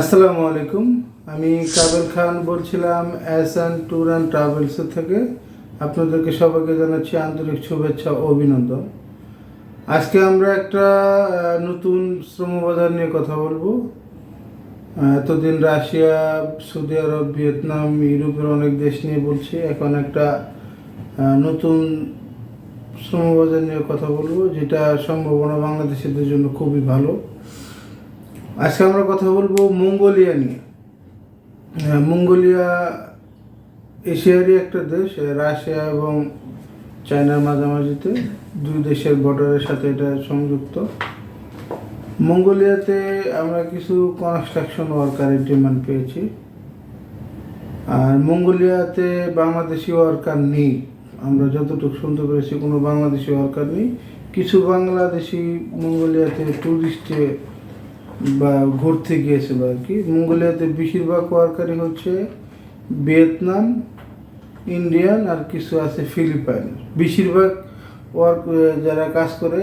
আসসালামু আলাইকুম। আমি কাবেল খান বলছিলাম অ্যাসান ট্যুর অ্যান্ড ট্রাভেলস থেকে। আপনাদেরকে সবাইকে জানাচ্ছি আন্তরিক শুভেচ্ছা অভিনন্দন। আজকে আমরা একটা নতুন শ্রমবাজার নিয়ে কথা বলব। এতদিন রাশিয়া, সৌদি আরব, ভিয়েতনাম, ইউরোপের অনেক দেশ নিয়ে বলছি। এখন একটা নতুন শ্রমবাজার নিয়ে কথা বলব, যেটা সম্ভাবনা বাংলাদেশিদের জন্য খুবই ভালো। আজকে আমরা কথা বলব মঙ্গোলিয়া নিয়ে। হ্যাঁ, মঙ্গোলিয়া এশিয়ারই একটা দেশ রাশিয়া এবং চায়নার মাঝামাঝিতে দুই দেশের বর্ডারের সাথে এটা সংযুক্ত। মঙ্গোলিয়াতে আমরা কিছু কনস্ট্রাকশন ওয়ার্কারের ডিমান্ড পেয়েছি। আর মঙ্গোলিয়াতে বাংলাদেশি ওয়ার্কার নেই। আমরা যতটুকু শুনতে পেরেছি কোনো বাংলাদেশি ওয়ার্কার নেই। কিছু বাংলাদেশি মঙ্গোলিয়াতে ট্যুরিস্টে বা ঘুরতে গিয়েছিল আর কি, মঙ্গোলিয়াতে বেশিরভাগ ওয়ার্কারই হচ্ছে ভিয়েতনাম, ইন্ডিয়ান আর কিছু আছে ফিলিপাইন। বেশিরভাগ ওয়ার্ক যারা কাজ করে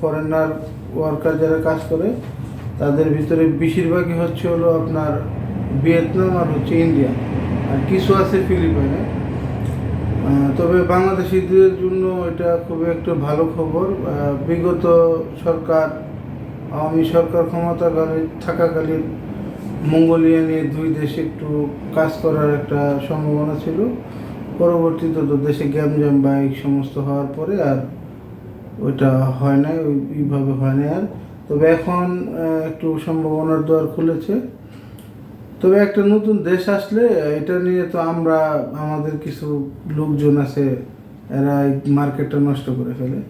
ফরেনার ওয়ার্কার যারা কাজ করে, তাদের ভিতরে বেশিরভাগই হচ্ছে হলো আপনার ভিয়েতনাম আর হচ্ছে ইন্ডিয়া আর কিছু আছে ফিলিপাইনে। তবে বাংলাদেশিদের জন্য এটা খুবই একটা ভালো খবর। বিগত সরকার আওয়ামী সরকার ক্ষমতাকালীন থাকাকালীন মঙ্গোলিয়া নিয়ে দুই দেশ একটু কাজ করার একটা সম্ভাবনা ছিল। পরবর্তীতে তো দেশে গ্যামজাম বা এই সমস্ত হওয়ার পরে আর ওইটা হয় নাই ওইভাবে হয় নাই আর। তবে এখন একটু সম্ভাবনার দ্বার খুলেছে। তবে একটা নতুন দেশ আসলে, এটা নিয়ে তো আমরা, আমাদের কিছু লোকজন আছে, এরা মার্কেটটা নষ্ট করে ফেলে।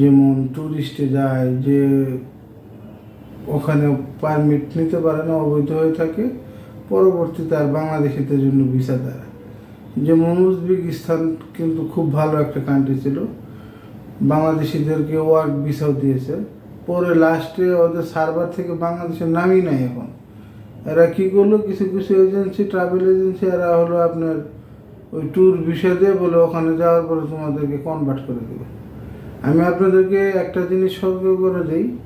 যেমন ট্যুরিস্টে যায়, যে ওখানে পারমিট নিতে পারে না, অবৈধ হয়ে থাকে। পরবর্তীতে আর বাংলাদেশিদের জন্য ভিসা দেয় না। যেমন উজবেকিস্তান কিন্তু খুব ভালো একটা কান্ট্রি ছিল। বাংলাদেশিদেরকে ওয়ার্ক ভিসাও দিয়েছে। পরে লাস্টে ওদের সার্ভার থেকে বাংলাদেশের নামই নাই এখন। এরা কি করল? কিছু কিছু এজেন্সি ট্রাভেল এজেন্সি এরা হলো আপনার ওই ট্যুর বিষয় দিয়ে বলে ওখানে যাওয়ার পরে তোমাদেরকে কনভার্ট করে দেবে। আমি আপনাদেরকে একটা জিনিস সতর্ক করে দিই।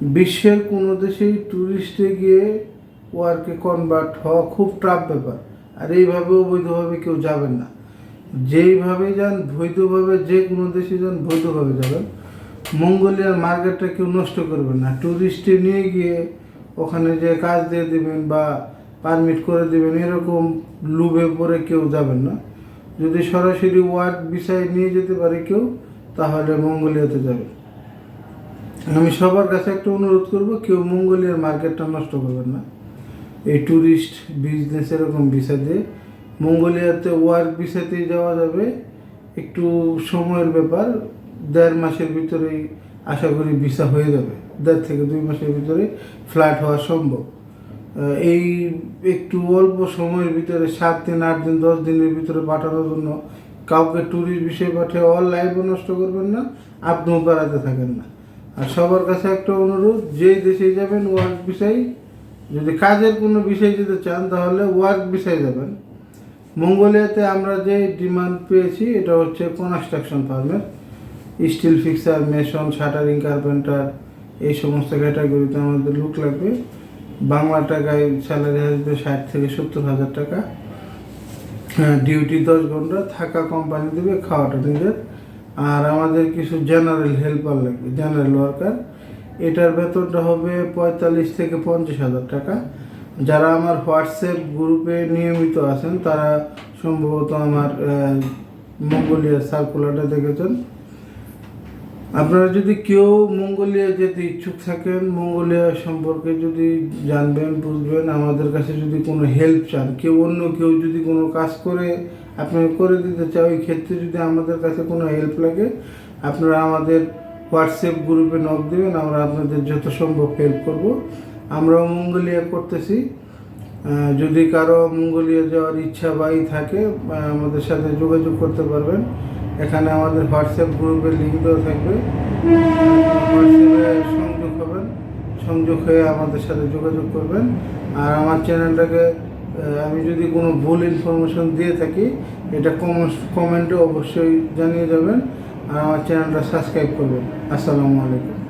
বিশ্বের কোনো দেশেই ট্যুরিস্টে গিয়ে ওয়ার্কে কনভার্ট হওয়া খুব টাফ ব্যাপার। আর এইভাবে অবৈধভাবে কেউ যাবেন না। যেইভাবে যান, বৈধভাবে যে কোনো দেশে যান, বৈধভাবে যাবেন। মঙ্গোলিয়ার মার্কেটটা কেউ নষ্ট করবেন না। ট্যুরিস্টে নিয়ে গিয়ে ওখানে যে কাজ দিয়ে দেবেন বা পারমিট করে দেবেন, এরকম লুবে পরে কেউ যাবেন না। যদি সরাসরি ওয়ার্ক বিষয় নিয়ে যেতে পারে কেউ, তাহলে মঙ্গোলিয়াতে যাবে আমি সবার কাছে একটা অনুরোধ করব, কেউ মঙ্গোলিয়ার মার্কেটটা নষ্ট করবেন না। এই ট্যুরিস্ট বিজনেস এরকম ভিসা দিয়ে মঙ্গোলিয়াতে ওয়ার্ক ভিসাতেই যাওয়া যাবে। একটু সময়ের ব্যাপার, দেড় মাসের ভিতরেই আশা করি ভিসা হয়ে যাবে। দেড় থেকে দুই মাসের ভিতরে ফ্লাইট হওয়া সম্ভব। এই একটু অল্প সময়ের ভিতরে সাত দিন, আট দিন, দশ দিনের ভিতরে পাঠানোর জন্য কাউকে ট্যুরিস্ট বিষয় পাঠিয়ে অল লাইফও নষ্ট করবেন না, আপনিও বেড়াতে থাকেন না। আর সবার কাছে একটা অনুরোধ যেই দেশে যাবেন ওয়ার্ক বিষয় যদি কাজের কোনো বিষয় যেতে চান, তাহলে ওয়ার্ক বিষয় যাবেন। মঙ্গোলিয়াতে আমরা যে ডিমান্ড পেয়েছি, এটা হচ্ছে কনস্ট্রাকশন ফার্মের steel fixer mason shuttering carpenter এই সমস্ত ক্যাটাগরিতে আমাদের লুক লাগবে। বাংলা টাকায় স্যালারি আসবে ষাট থেকে সত্তর হাজার টাকা। ডিউটি দশ ঘণ্টা, থাকা কোম্পানি দেবে, খাওয়াটা নিজের। আর আমাদের কিছু জেনারেল হেল্পার লাগবে জেনারেল ওয়ার্কার এটার বেতনটা হবে পঁয়তাল্লিশ থেকে পঞ্চাশ হাজার টাকা। যারা আমার হোয়াটসঅ্যাপ গ্রুপে নিয়মিত আছেন তারা সম্ভবত আমার আহ, মঙ্গোলিয়ার সার্কুলারটা দেখেছেন। আপনারা যদি কেউ মঙ্গোলিয়া যেতে ইচ্ছুক থাকেন মঙ্গোলিয়া সম্পর্কে যদি জানবেন বুঝবেন আমাদের কাছে যদি কোনো হেল্প চান কেউ অন্য কেউ যদি কোনো কাজ করে আপনাকে করে দিতে চায় ওই ক্ষেত্রে যদি আমাদের কাছে কোনো হেল্প লাগে, আপনারা আমাদের হোয়াটসঅ্যাপ গ্রুপে নক দেবেন, আমরা আপনাদের যত সম্ভব হেল্প করব। আমরাও মঙ্গোলিয়া করতেছি। যদি কারও মঙ্গোলিয়া যাওয়ার ইচ্ছা বা ই থাকে আমাদের সাথে যোগাযোগ করতে পারবেন। এখানে আমাদের হোয়াটসঅ্যাপ গ্রুপে লিঙ্ক দেওয়া থাকবে। হোয়াটসঅ্যাপে সংযোগ হবেন, সংযোগ হয়ে আমাদের সাথে যোগাযোগ করবেন। আর আমার চ্যানেলটাকে আমি যদি কোনো ভুল ইনফরমেশন দিয়ে থাকি, এটা কমেন্টে অবশ্যই জানিয়ে যাবেন আর আমার চ্যানেলটা সাবস্ক্রাইব করবেন। আসসালামু আলাইকুম।